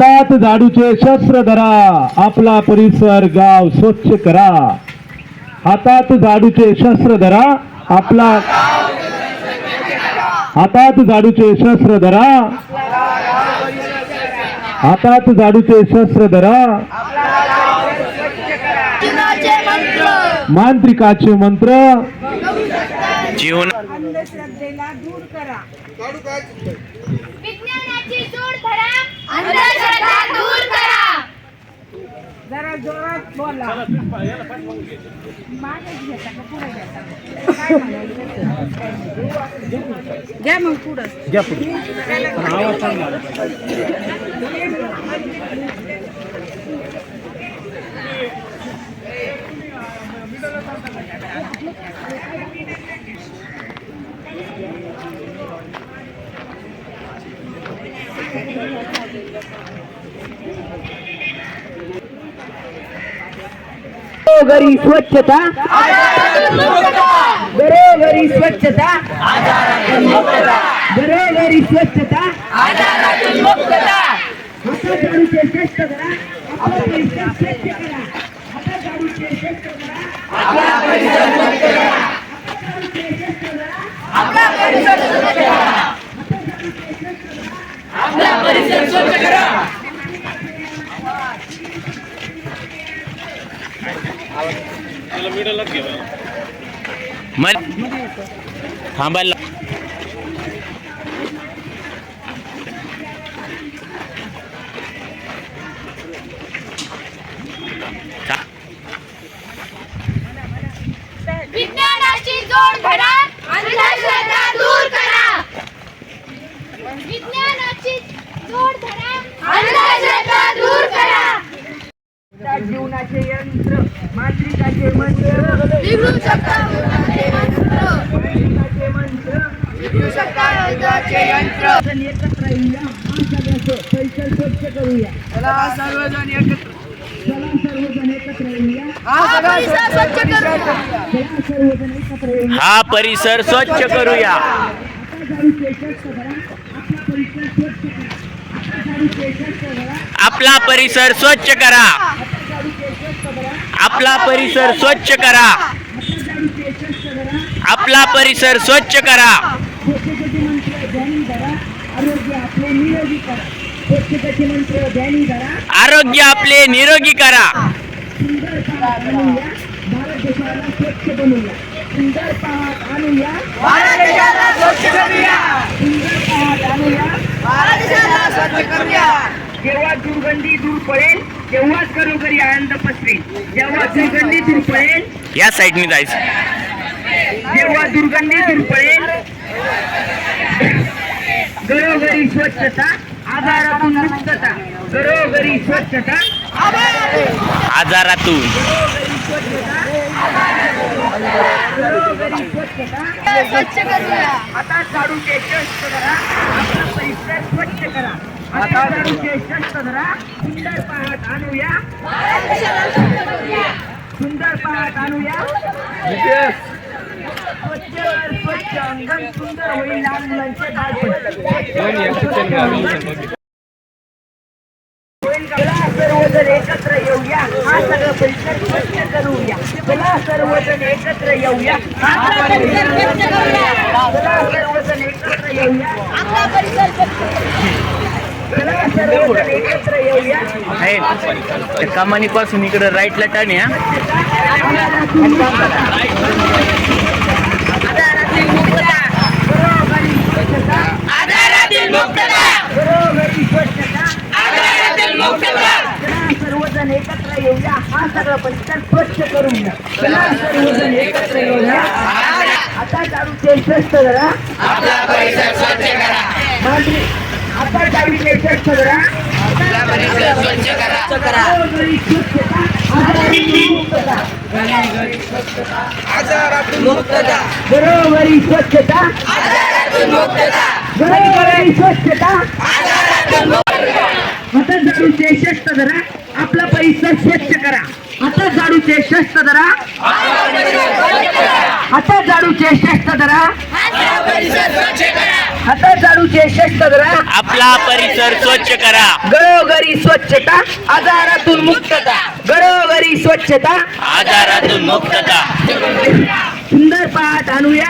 हातात झाडूचे शस्त्र धरा. आपला परिसर गाव स्वच्छ करा. हातात झाडूचे शस्त्र धरा. आपला हातात झाडूचे शस्त्र धरा. हातात झाडूचे शस्त्र धरा. मांत्रिकाचे मंत्र. जीवन अंधश्रद्धेला दूर करा. विज्ञानाची जोड धरा अंधश्रद्धा दूर करा। जरा जोरात बोला. मागेच घेता का पुढे घेता काय म्हणायचं? घ्या मग पुढं घरोघरी स्वच्छता. घरोघरी स्वच्छता. घरोघरी स्वच्छता. हातात झाडूचे श्रेष्ठ करा. आपला परिसर स्वच्छ करा. हातात झाडूचे श्रेष्ठ करा. आपला परिसर स्वच्छ करा. आपला परिसर स्वच्छ करा. आपला परिसर स्वच्छ करा. थांबायला था- विज्ञानाची जोड धरा अंधश्रद्धा दूर करा विज्ञानाची जोड धरा अंधश्रद्धा दूर करा जीवनाचे यंत्र मांत्रिकाचे मंत्र बिघडू शकता युगाचे मंत्र मांत्रिकाचे मंत्र बिघडू शकता युगाचे यंत्र आपण एकत्र येऊया हा सगळ्याचं परिसर स्वच्छ करूया चला सर्वजण एकत्र चला सर्वजण एकत्र येऊया हा परिसर स्वच्छ करूया चला सर्वजण एकत्र येऊया हा परिसर स्वच्छ करूया. आपला परिसर स्वच्छ करा. आपला परिसर स्वच्छ करा. आपला परिसर स्वच्छ करा. आरोग्य आपले निरोगी करा. भारत देशाला स्वच्छ बनवूया. सुंदर पहाट आणूया. भारत देशाला स्वच्छ बनवूया सुंदर पहाट आणूया. भारत देशाला स्वच्छ करूया. जेव्हा दुर्गंधी दूर पडेल तेव्हाच घरोघरी आनंद पसरेल. जेव्हा दुर्गंधी दूर पडेल या साईडने जायचं. जेव्हा दुर्गंधी दूर पडेल घरोघरी स्वच्छता आजारातून मुक्तता. घरोघरी स्वच्छता आजारातून. स्वच्छता स्वच्छ करूया आता झाडूचे शस्त्र धरा आपला परिसर स्वच्छ करा आता झाडूचे शस्त्र धरा सुंदर पहाट आणूया. सुंदर पहाट आणूया स्वच्छ स्वच्छ अंगण सुंदर होईल लहान मुलांचे बालपण चला सर्वजण एकत्र येऊया हा सगळं परिसर स्वच्छ करूया. चला सर्वजण एकत्र येऊया. हा सगळा परिसर स्वच्छ करूया. चला सर्वजण एकत्र येऊया. आपला परिसर स्वच्छ चला सर्वजण एकत्र येऊया. आहे कमानी पासून इकडे राईटला टर्न या आधारातील मुक्तता. घरोघरी स्वच्छता. सर्वजण एकत्र येऊया. हा सगळं परिसर स्वच्छ करूया चला सर्वजण एकत्र येऊया. आता आपला परिसर स्वच्छ करा. आता शस्त्र धरा. आपला परिसर स्वच्छ करा. घरोघरी स्वच्छता. घरोघरी स्वच्छता. आता झाडूचे शस्त्र धरा आपला परिसर स्वच्छ करा. आता झाडूचे शस्त्र धरा. आता झाडूचे शस्त्र धरा. हातात झाडूचे यशस्वी धरा. आपला परिसर स्वच्छ करा. घरोघरी स्वच्छता आजारातून मुक्तता. घरोघरी स्वच्छता. आजारातून मुक्तता. सुंदर पाठ आणूया.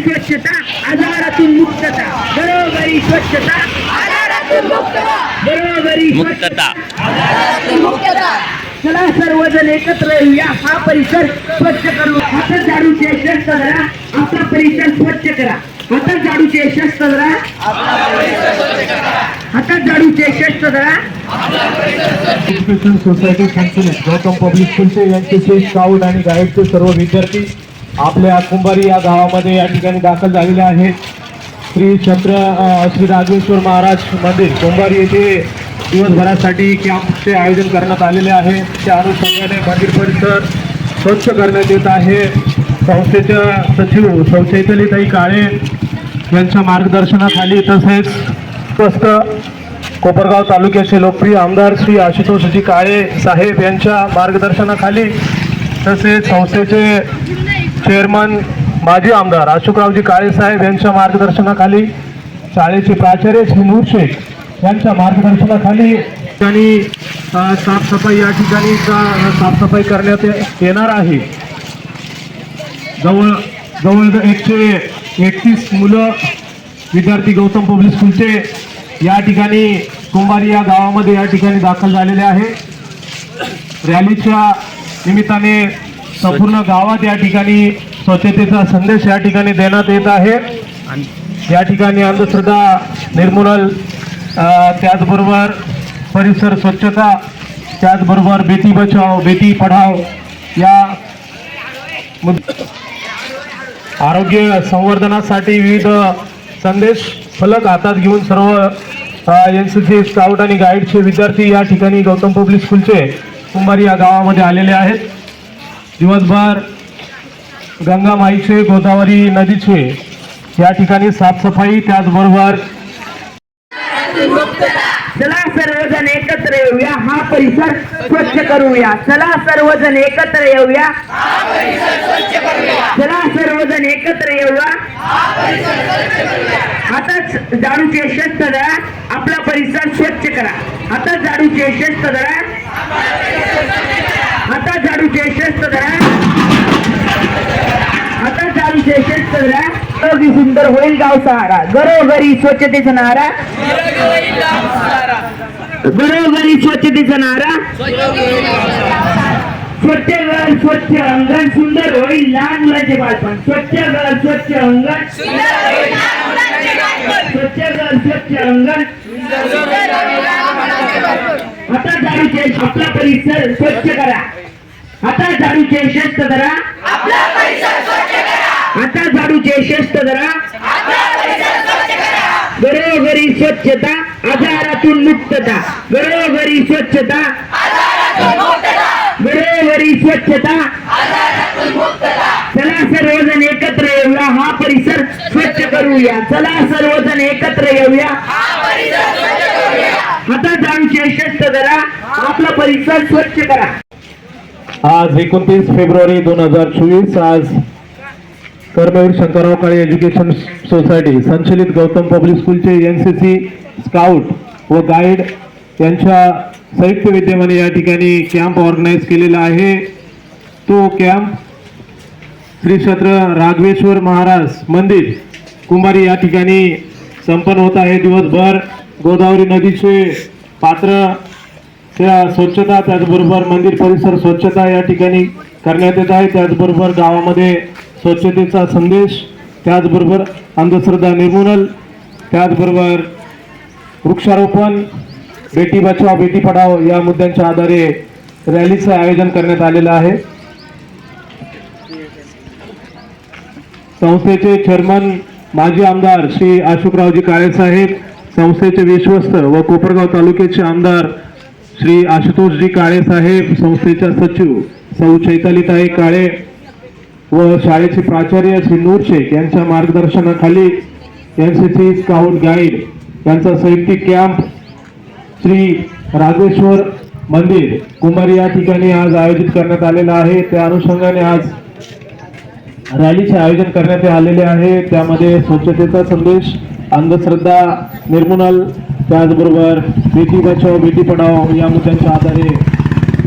स्वच्छता आजारातून मुक्तता. घरोघरी स्वच्छता आजारातून मुक्तता. घरोघरी मुक्तता. मुक्तता. चला सर्वजण एकत्र येऊया. हा परिसर स्वच्छ करू. हातात झाडूचे यशस्वी धरा आपला परिसर स्वच्छ करा. हातात झाडूचे यशस्वी धरा हातात झाडूचे यशस्वी धरा सोसायटी संचलित गौतम पब्लिक स्कूलचे यांचे स्काउट आणि गाईडचे सर्व विद्यार्थी. आपल्या कुंभारी या गावामध्ये या ठिकाणी दाखल झालेले आहेत. श्री छत्र श्री राजेश्वर महाराज मंदिर कुंभारी येथे दिवसभरासाठी कॅम्पचे आयोजन करण्यात आलेले आहे. त्या अनुषंगाने मंदिर परिसर स्वच्छ करण्यात येत आहे. संस्थेच्या सचिव संचैतलीताई काळे यांच्या मार्गदर्शनाखाली तसेच स्वस्त कोपरगाव तालुक्याचे लोकप्रिय आमदार श्री आशुतोषजी काळे साहेब यांच्या मार्गदर्शनाखाली तसेच संस्थेचे चेअरमन माजी आमदार अशोकरावजी काळेसाहेब यांच्या मार्गदर्शनाखाली शाळेचे प्राचार्य श्री नूर शेख यांच्या मार्गदर्शनाखाली ठिकाणी साफसफाई या ठिकाणी साफसफाई करण्यात येणार आहे. जवळ जवळ एकशे एकतीस मुलं विद्यार्थी गौतम पब्लिक स्कूलचे या ठिकाणी कुंभारी या गावामध्ये या ठिकाणी दाखल झालेले आहे. रॅलीच्या निमित्ताने संपूर्ण गावात या ठिकाणी स्वच्छतेचा संदेश या ठिकाणी देण्यात येत आहे. या ठिकाणी अंधश्रद्धा निर्मूलन त्याचबरोबर परिसर स्वच्छता त्याचबरोबर बेटी बचाव बेटी पढाव या आरोग्य संवर्धनासाठी विविध संदेश फलक हातात घेऊन सर्व एन सी सी स्काउट आणि गाईडचे विद्यार्थी या ठिकाणी गौतम पब्लिक स्कूलचे कुंभारी या गावामध्ये आलेले आहेत. दिवसभर गंगा माईचे गोदावरी नदीचे या ठिकाणी साफसफाई त्याचबरोबर चला सर्वजण एकत्र येऊया. हा परिसर स्वच्छ करूया. चला सर्वजण एकत्र येऊया. चला सर्वजण एकत्र येऊया. आता झाडूचे यशस्वी धरा आपला परिसर स्वच्छ करा. आता झाडूचे यशस्वी धरा हातात झाडूचे यशस्वी धरा. हातात झाडूचे यशस्वी धरा. घरोघरी सुंदर होईल गाव सहारा. घरोघरी स्वच्छतेचा नारा. घरोघरी स्वच्छतेचा नारा. स्वच्छ घर स्वच्छ अंगण सुंदर होईल लहान मुलांचे बालपण. स्वच्छ घर स्वच्छ अंगण. स्वच्छ घर स्वच्छ अंगण. आता झाडूचे आपला परिसर स्वच्छ करा. आता झाडूचे यशस्वी धरा. आता झाडूचे यशस्वी धरा घरोघरी स्वच्छता आजारातून मुक्तता. घरोघरी स्वच्छता. घरोघरी स्वच्छता. चला सर्वजण एकत्र येऊया. हा परिसर स्वच्छ करूया. चला सर्वजण एकत्र येऊया. धरा आपला परिसर स्वच्छ करा. आज एकोणतीस फेब्रुवारी दोन हजार चोवीस आज कर्मवीर शंकरराव काळे एज्युकेशन सोसायटी संचलित गौतम पब्लिक स्कूलचे एन सी सी स्काउट व गाईड यांच्या संयुक्त विद्यमाने या ठिकाणी कॅम्प ऑर्गनाईज केलेला आहे. तो कॅम्प श्री क्षेत्र राघवेश्वर महाराज मंदिर कुंभारी या ठिकाणी संपन्न होत आहे दिवसभर. गोदावरी नदीचे पात्र त्या स्वच्छता त्याचबरोबर मंदिर परिसर स्वच्छता या ठिकाणी करण्यात येत आहे. त्याचबरोबर गावामध्ये स्वच्छतेचा संदेश त्याचबरोबर अंधश्रद्धा निर्मूलन त्याचबरोबर वृक्षारोपण बेटी बचाव बेटी पढाव या मुद्द्यांच्या आधारे रॅलीचं आयोजन करण्यात आलेलं आहे. संस्थेचे चेअरमन माजी आमदार श्री अशोकरावजी काळे साहेब संस्थेचे विश्वस्त व कोपरगाव तालुक्याचे आमदार श्री आशुतोषजी काळे साहेब संस्थेच्या सचिव सौ चैतालीताई काळे व शाळेचे प्राचार्य श्री नूर शेख यांच्या मार्गदर्शनाखाली N C C scout guide यांचा संयुक्त कॅम्प श्री राजेश्वर मंदिर कुमारी या ठिकाणी आज आयोजित करण्यात आलेला आहे. त्या अनुषंगाने आज रॅलीचे आयोजन करण्यात आलेले आहे. त्यामध्ये स्वच्छतेचा संदेश अंधश्रद्धा निर्मूलन त्याचबरोबर बेटी बचाव बेटी पढाओ या मुद्द्यांच्या आधारे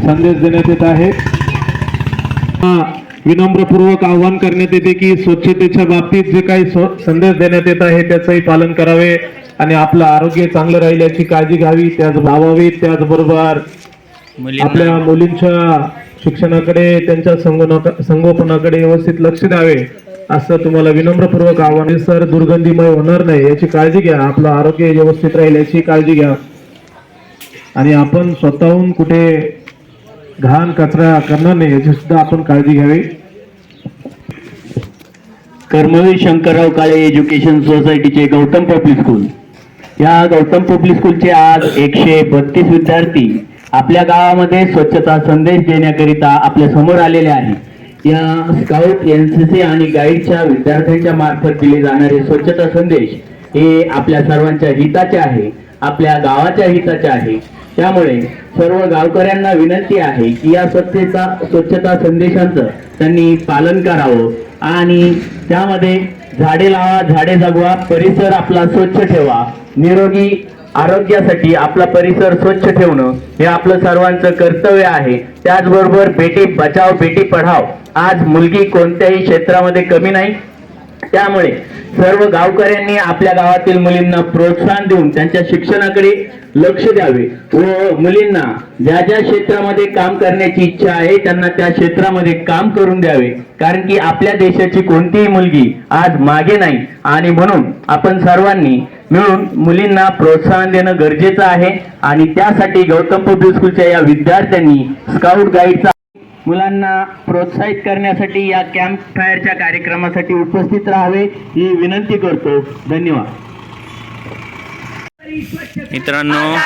संदेश देण्यात येत आहे. हा, विनम्रपूर्वक आवाहन करण्यात येते की स्वच्छतेच्या बाबतीत जे काही संदेश देण्यात येत आहे त्याचंही पालन करावे आणि आपलं आरोग्य चांगलं राहील याची काळजी घ्यावी त्याच भावावी त्याचबरोबर आपल्या मुलींच्या शिक्षणाकडे त्यांच्या संगोना- संगोपनाकडे व्यवस्थित लक्ष द्यावे. असं तुम्हाला विनम्रपूर्वक आव्हान सर दुर्गंधीमय होणार नाही. याची काळजी घ्या. आपलं आरोग्य व्यवस्थित राहील याची काळजी घ्या. आणि आपण स्वतःहून कुठे घाण कचरा करणार नाही याची सुद्धा आपण काळजी घ्यावी. कर्मवीर शंकरराव काळे एज्युकेशन सोसायटीचे गौतम पब्लिक स्कूल. या गौतम पब्लिक स्कूलचे आज एकशे बत्तीस विद्यार्थी आपल्या गावामध्ये स्वच्छता संदेश देण्याकरिता आपल्यासमोर आलेले आहेत. या स्काउट एन सी सी आणि गाईडच्या विद्यार्थ्यांच्या मार्फत दिले जाणारे स्वच्छता संदेश हे आपल्या सर्वांच्या हिताचे आहे आपल्या गावाच्या हिताचे आहे. त्यामुळे सर्व गावकऱ्यांना विनंती आहे की या स्वच्छता स्वच्छता संदेशांचं त्यांनी पालन करावं आणि त्यामध्ये झाडे लावा झाडे जगवा परिसर आपला स्वच्छ ठेवा. निरोगी आरोग्यासाठी आपला परिसर स्वच्छ ठेवणं हे आपलं सर्वांचं कर्तव्य आहे. त्याचबरोबर बेटी बचाव बेटी पढाव. आज मुलगी कोणत्याही क्षेत्रामध्ये कमी नाही त्यामुळे सर्व गावकऱ्यांनी आपल्या गावातील मुलींना प्रोत्साहन देऊन त्यांच्या शिक्षणाकडे लक्ष द्यावे व मुलींना ज्या ज्या क्षेत्रामध्ये काम करण्याची इच्छा आहे त्यांना त्या क्षेत्रामध्ये काम करून द्यावे. कारण की आपल्या देशाची कोणतीही मुलगी आज मागे नाही. आणि म्हणून आपण सर्वांनी मिळून मुलींना प्रोत्साहन देणं गरजेचं आहे. आणि त्यासाठी गौतम पब्लिक स्कूलच्या या विद्यार्थ्यांनी स्काउट गाईडचा मुलांना प्रोत्साहित करण्यासाठी या कॅम्प फायरच्या कार्यक्रमासाठी उपस्थित राहावे ही विनंती करतो. धन्यवाद. मित्रांनो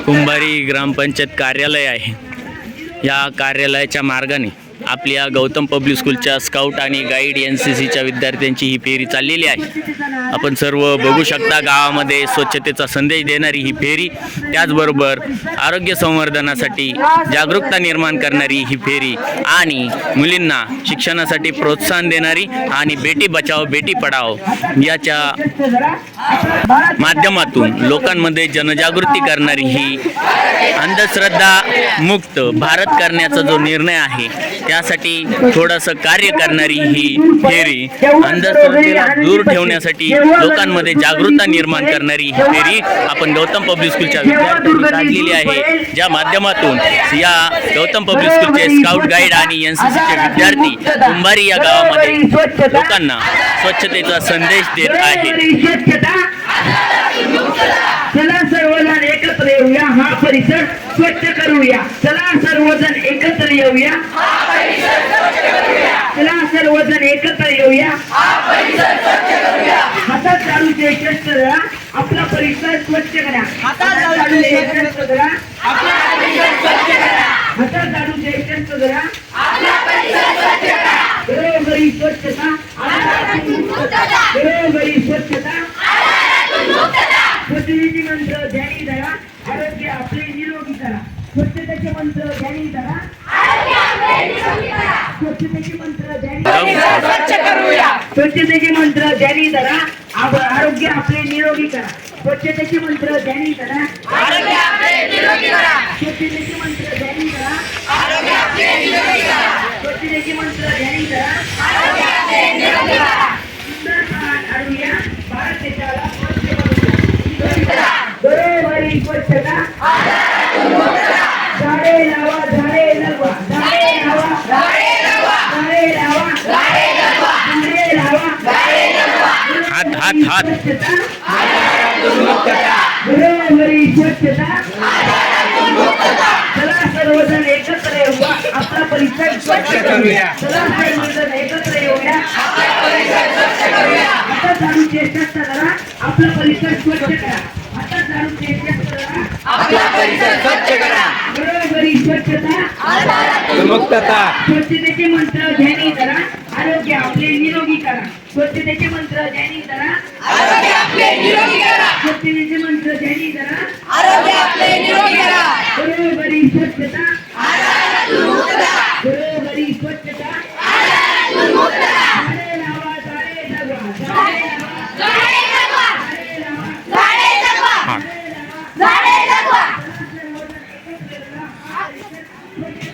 कुंभारी ग्रामपंचायत कार्यालय आहे. या कार्यालयाच्या मार्गाने आपल्या गौतम पब्लिक स्कूलच्या स्काउट आणि गाईड एन सी सीच्या विद्यार्थ्यांची ही फेरी चाललेली आहे. आपण सर्व बघू शकता गावामध्ये स्वच्छतेचा संदेश देणारी ही फेरी. त्याचबरोबर आरोग्य संवर्धनासाठी जागरूकता निर्माण करणारी ही फेरी आणि मुलींना शिक्षणासाठी प्रोत्साहन देणारी आणि बेटी बचाव बेटी पढाओ याच्या माध्यमातून लोकांमध्ये जनजागृती करणारी ही अंधश्रद्धा मुक्त भारत करण्याचा जो निर्णय आहे त्यासाठी थोडंसं कार्य करणारी ही फेरी अंधश्रद्धेला दूर ठेवण्यासाठी लोकांमध्ये जागरूकता निर्माण करणारी ही फेरी आपण गौतम पब्लिक स्कूलच्या विद्यार्थ्यांनी काढलेली आहे. ज्या माध्यमातून या गौतम पब्लिक स्कूलचे स्काउट गाईड आणि एन सी सीचे विद्यार्थी कुंभारी या गावामध्ये लोकांना स्वच्छतेचा संदेश देत आहेत. एकत्र येऊया. हा परिसर स्वच्छ करूया. चला सर्वजण एकत्र येऊया. चला सर्वजण एकत्र येऊया. हातात कष्ट करा आपला परिसर स्वच्छ करा. हातात झाडूचे कष्ट करा. हातात झाडूचे कष्ट करा. घरोघरी स्वच्छता. घरोघरी स्वच्छता. स्वच्छतेचे मंत्र ध्यानी धरा आरोग्य आपले निरोगी करा. स्वच्छतेचे मंत्र ध्यानी धरा स्वच्छतेचे मंत्र ध्यानी स्वच्छतेचे मंत्र ध्यानी धरा आरोग्य आपले निरोगी करा. स्वच्छतेचे मंत्र ध्यानी धरा स्वच्छतेचे मंत्र ध्यानी धरा स्वच्छतेचे मंत्र ध्यानी धरा आरोग्य आपले निरोगी करा. सुंदर भारत देशाला भारत देश घरोघरी स्वच्छता झाडे लावा झाडे लावा झाडे लावा. झाडे लावा झाडे लावा. हात हात हात. घरोघरी स्वच्छता चला सर्वजण एकत्र येऊया. आपला परिसर स्वच्छ करूया. चला सर्वजण एकत्र येऊया. आता झाडू चेष्टा करा. आपला परिसर स्वच्छ करा आता झाडू चेष्टा करा आपला परिसर स्वच्छ करा. घरोघरी स्वच्छता. मुक्तता स्वच्छतेचे मंत्र ध्यानी करा. आरोग्य आपले निरोगी करा. स्वच्छतेचे मंत्र ध्यानी करा. आरोग्य आपले निरोगी करा. स्वच्छतेचे मंत्र ध्यानी करा. आरोग्य आपले निरोगी करा. घरोघरी स्वच्छता.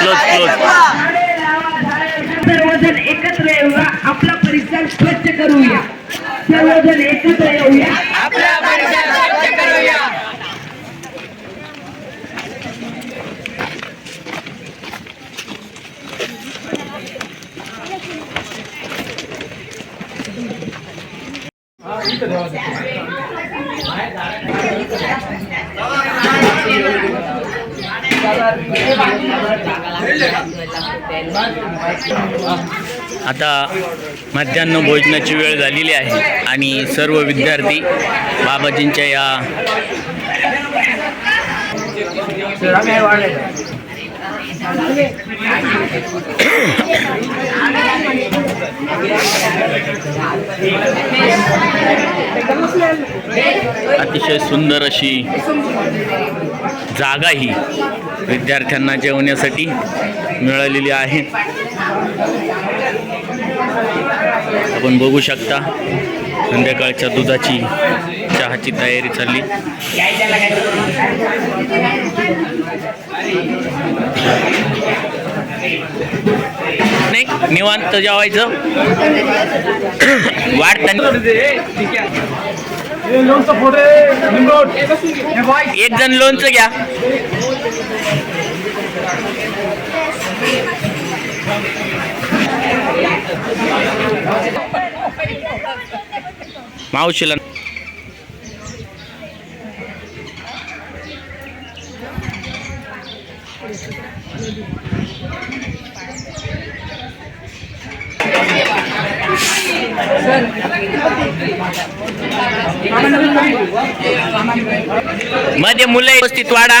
क्लोज क्लोज सर्वजण एकत्र येऊया. आपला परिसर स्वच्छ करूया. सर्वजण एकत्र येऊया आपला परिसर स्वच्छ करूया आता मध्यान्ह भोजनाची वेळ झालेली आहे आणि सर्व विद्यार्थी बाबाजींच्या या अतिशय सुंदर अशी जागा ही विद्यार्थ्यांना जेवण्यासाठी मिळालेली आहे. आपण बघू शकता संध्याकाळच्या दुधाची चहाची तयारी चालली. नाही निवांत जेवायचं. वाढताना एक जण लोणचं घ्या. मावशीला मध्ये मुलं व्यवस्थित वाढा.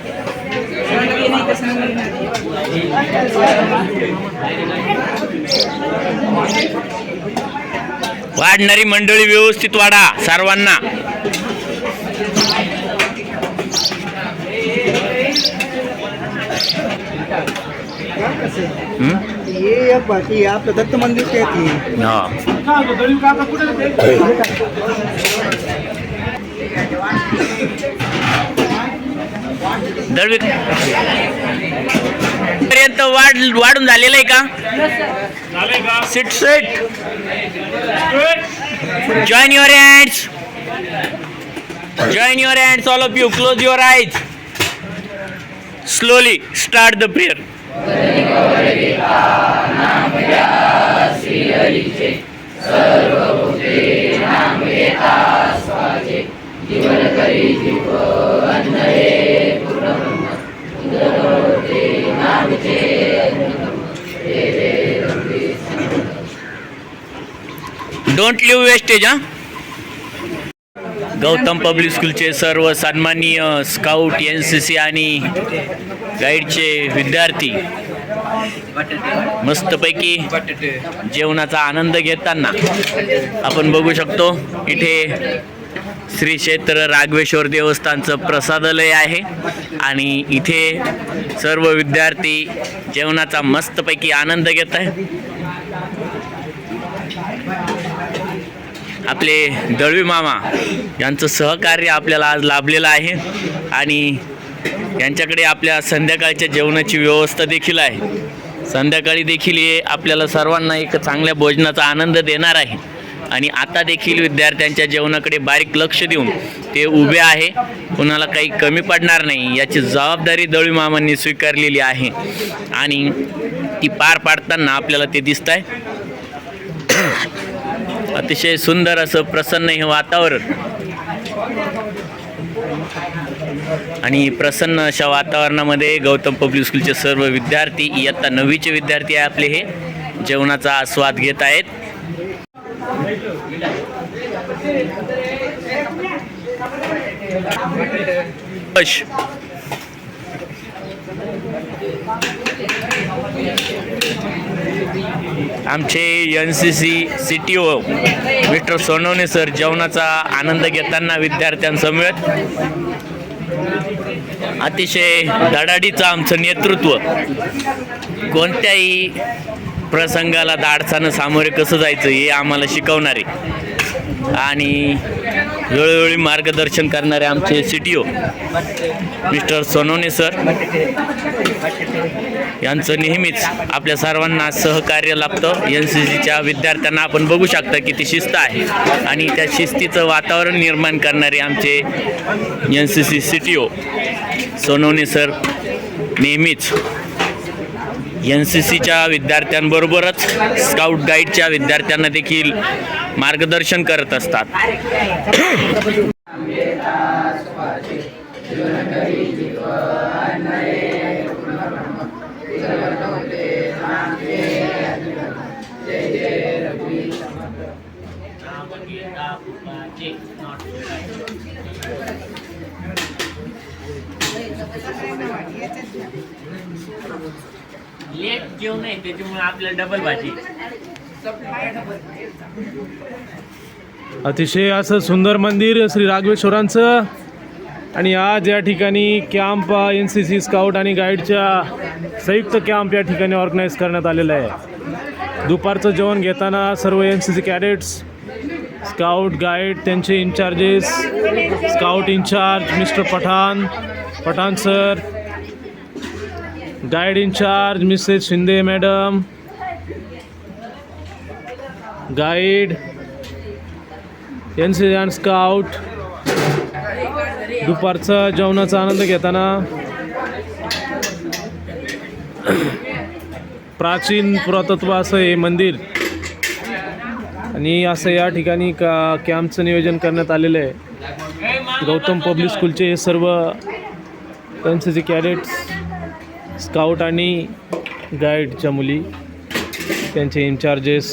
वाढणारी मंडळी व्यवस्थित वाढा सर्वांना? ये बाकी आपलं दत्त मंदिर दळवी पर्यंत वाढ वाढून झालेलं आहे का? Sit set join your hands join your hands all of you close your eyes slowly start the prayer सर्व डोंट लिव्ह वेस्टेज हा गौतम पब्लिक स्कूलचे सर्व सन्माननीय स्काउट एन सी सी आणि गाईडचे विद्यार्थी मस्तपैकी जेवणाचा आनंद घेताना आपण बघू शकतो इथे श्री क्षेत्र राघवेश्वर देवस्थानचं प्रसादालय आहे आणि इथे सर्व विद्यार्थी जेवणाचा मस्तपैकी आनंद घेत आहे आपले दळवी मामा यांचं सहकार्य आपल्याला आज लाभलेलं आहे आणि यांच्याकडे आपल्या संध्याकाळच्या जेवणाची व्यवस्था देखील आहे. संध्याकाळी देखील हे आपल्याला सर्वांना एक चांगल्या भोजनाचा आनंद देणार आहे. आणि आता देखील विद्यार्थ्यांच्या जेवणाकडे बारीक लक्ष देऊन ते उभे आहे. कुणाला काही कमी पडणार नाही याची जबाबदारी दळवी मामांनी स्वीकारलेली आहे. आणि ती पार पाडताना आपल्याला ते दिसत आहे अतिशय सुंदर असं प्रसन्न हे वातावरण आणि प्रसन्न अशा वातावरणामध्ये गौतम पब्लिक स्कूलचे सर्व विद्यार्थी इयत्ता नववीचे विद्यार्थी आहे आपले हे जेवणाचा आस्वाद घेत आहेत बश. आमचे N C C C T O mister Sonawane sir जेवणाचा आनंद घेताना विद्यार्थ्यांसमवेत. अतिशय धडाडीचं आमचं नेतृत्व. कोणत्याही प्रसंगाला दाडसानं सामोरे कसं जायचं हे आम्हाला शिकवणारे. आणि वेळोवेळी मार्गदर्शन करणारे आमचे C T O mister Sonawane sir यांचं नेहमीच आपल्या सर्वांना सहकार्य लाभतं. एन सी सीच्या विद्यार्थ्यांना आपण बघू शकता किती शिस्त आहे. आणि त्या शिस्तीचं वातावरण निर्माण करणारे आमचे N C C C T O Sonawane sir नेहमीच एन सी सीच्या विद्यार्थ्यांबरोबरच स्काउट गाईडच्या विद्यार्थ्यांना देखील मार्गदर्शन करत असतात. लेट नाही त्याच्यामुळे आपल्याला डबल भाजी. अतिशय असं सुंदर मंदिर श्री राघवेश्वरांचं आणि आज या ठिकाणी camp N C C scout आणि गाईडच्या संयुक्त कॅम्प या ठिकाणी ऑर्गनाईज करण्यात आलेलं आहे. दुपारचं जेवण घेताना सर्व N C C cadets scout guide त्यांचे incharges scout incharge mister Pathan Pathan sir guide incharge missus Shinde madam guide N C and scout दुपारचा जेवणाचा आनंद घेताना. प्राचीन पुरातत्व असं हे मंदिर. आणि असं या ठिकाणी का कॅम्पचं नियोजन करण्यात आलेलं आहे. गौतम पब्लिक स्कूलचे हे सर्व त्यांचे जे कॅडेट्स स्काउट आणि गाईडच्या मुली त्यांचे इन्चार्जेस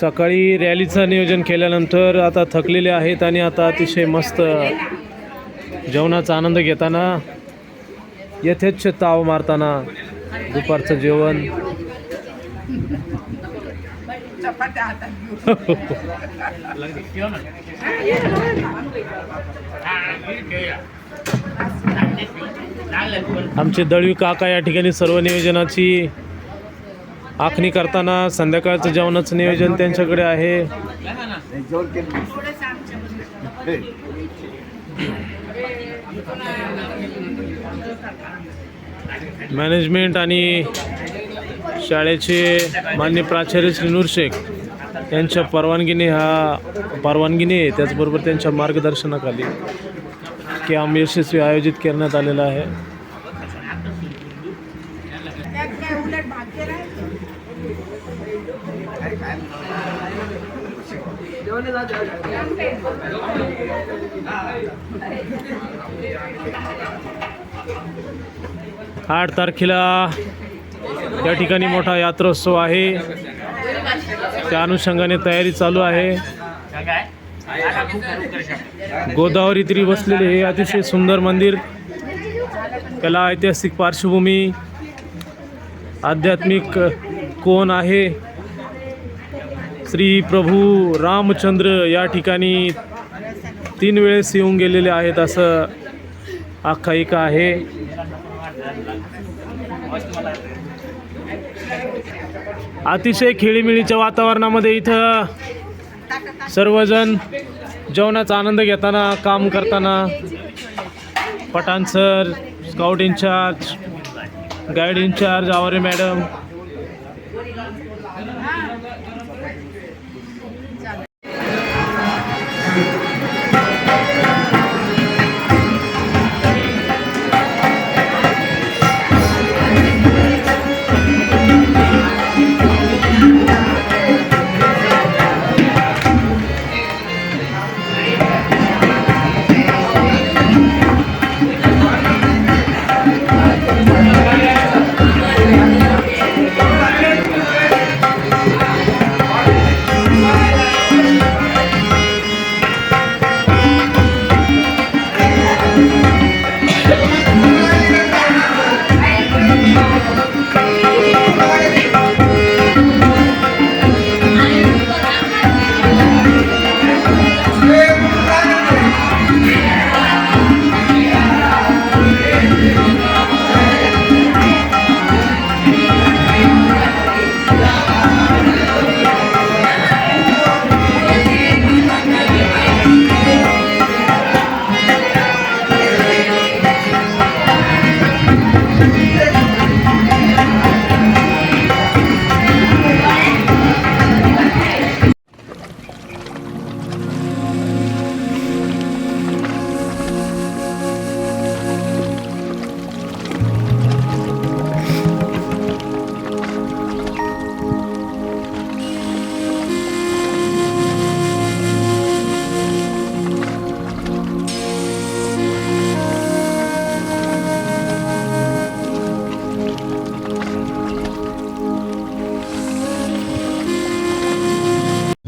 सकाळी रॅलीचं नियोजन केल्यानंतर आता थकलेले आहेत आणि आता अतिशय मस्त जेवणाचा आनंद घेताना यथेच्छ ताव मारताना दुपारचं जेवण. आमचे दळवी काका या ठिकाणी सर्व नियोजनाची आखणी करताना संध्याकाळचं जेवणाचं नियोजन त्यांच्याकडे आहे. मॅनेजमेंट आणि शाळेचे मान्य प्राचार्य श्री नूरशेख त्यांच्या यांच्या परवानगीने हा परवानगीने त्याचबरोबर त्यांच्या मार्गदर्शनाखाली कॅम्प यशस्वी आयोजित करण्यात आलेला आहे. आठ तारखेला या ठिकाणी मोठा यात्रोत्सव आहे. त्या अनुषंगाने तयारी चालू आहे. गोदावरी तरी बसलेले हे अतिशय सुंदर मंदिर त्याला ऐतिहासिक पार्श्वभूमी आध्यात्मिक कोण आहे? श्री प्रभू रामचंद्र या ठिकाणी तीन वेळेस येऊन गेलेले आहेत असं आख्यायिका आहे. अतिशय खेळीमिळीच्या वातावरणामध्ये इथं सर्वजण जेवणाचा आनंद घेताना काम करताना Pathan sir scout incharge guide incharge Aware madam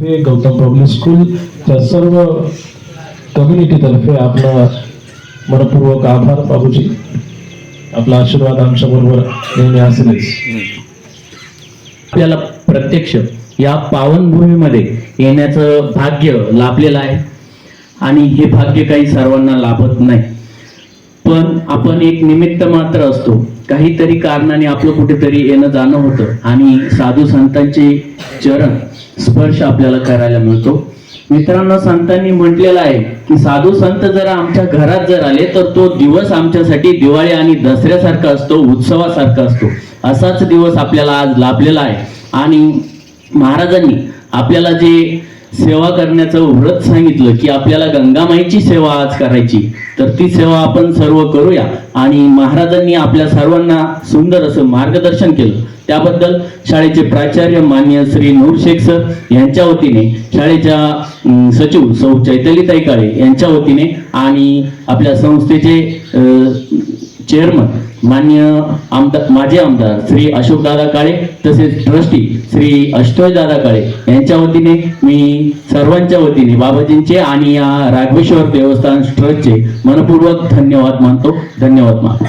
विद्यार्थी गौतम पब्लिक स्कूलच्या सर्व कम्युनिटीतर्फे आपला मनपूर्वक आभार बाबूजी. आपला आशीर्वाद आमच्या बरोबर नेहमी असेलच. आपल्याला प्रत्यक्ष या पावनभूमीमध्ये येण्याचं भाग्य लाभलेलं आहे. आणि हे भाग्य काही सर्वांना लाभत नाही. पण आपण एक निमित्त मात्र असतो. काहीतरी कारणाने आपलं कुठेतरी येणं जाणं होतं. आणि साधू संतांचे चरण स्पर्श आपल्याला करायला मिळतो. मित्रांनो संतांनी म्हटलेलं आहे की साधू संत जर आमच्या घरात जर आले तर तो दिवस आमच्यासाठी दिवाळी आणि दसऱ्यासारखा असतो उत्सवासारखा असतो. असाच दिवस आपल्याला आज लाभलेला आहे. आणि महाराजांनी आपल्याला जे सेवा करण्याचं व्रत सांगितलं की आपल्याला गंगामाईची सेवा आज करायची. तर ती सेवा आपण सर्व करूया. आणि महाराजांनी आपल्या सर्वांना सुंदर असं मार्गदर्शन केलं. त्याबद्दल शाळेचे प्राचार्य मान्य श्री नूर शेख सर यांच्या वतीने शाळेच्या सचिव सौ चैतलीताई काळे यांच्या वतीने आणि आपल्या संस्थेचे चेअरमन मान्य आमदार माजी आमदार श्री अशोकदादा काळे तसेच ट्रस्टी श्री दादा काळे यांच्या वतीने मी सर्वांच्या वतीने बाबाजींचे आणि या राघवेश्वर देवस्थान ट्रस्टचे मनपूर्वक धन्यवाद मानतो. धन्यवाद मानतो.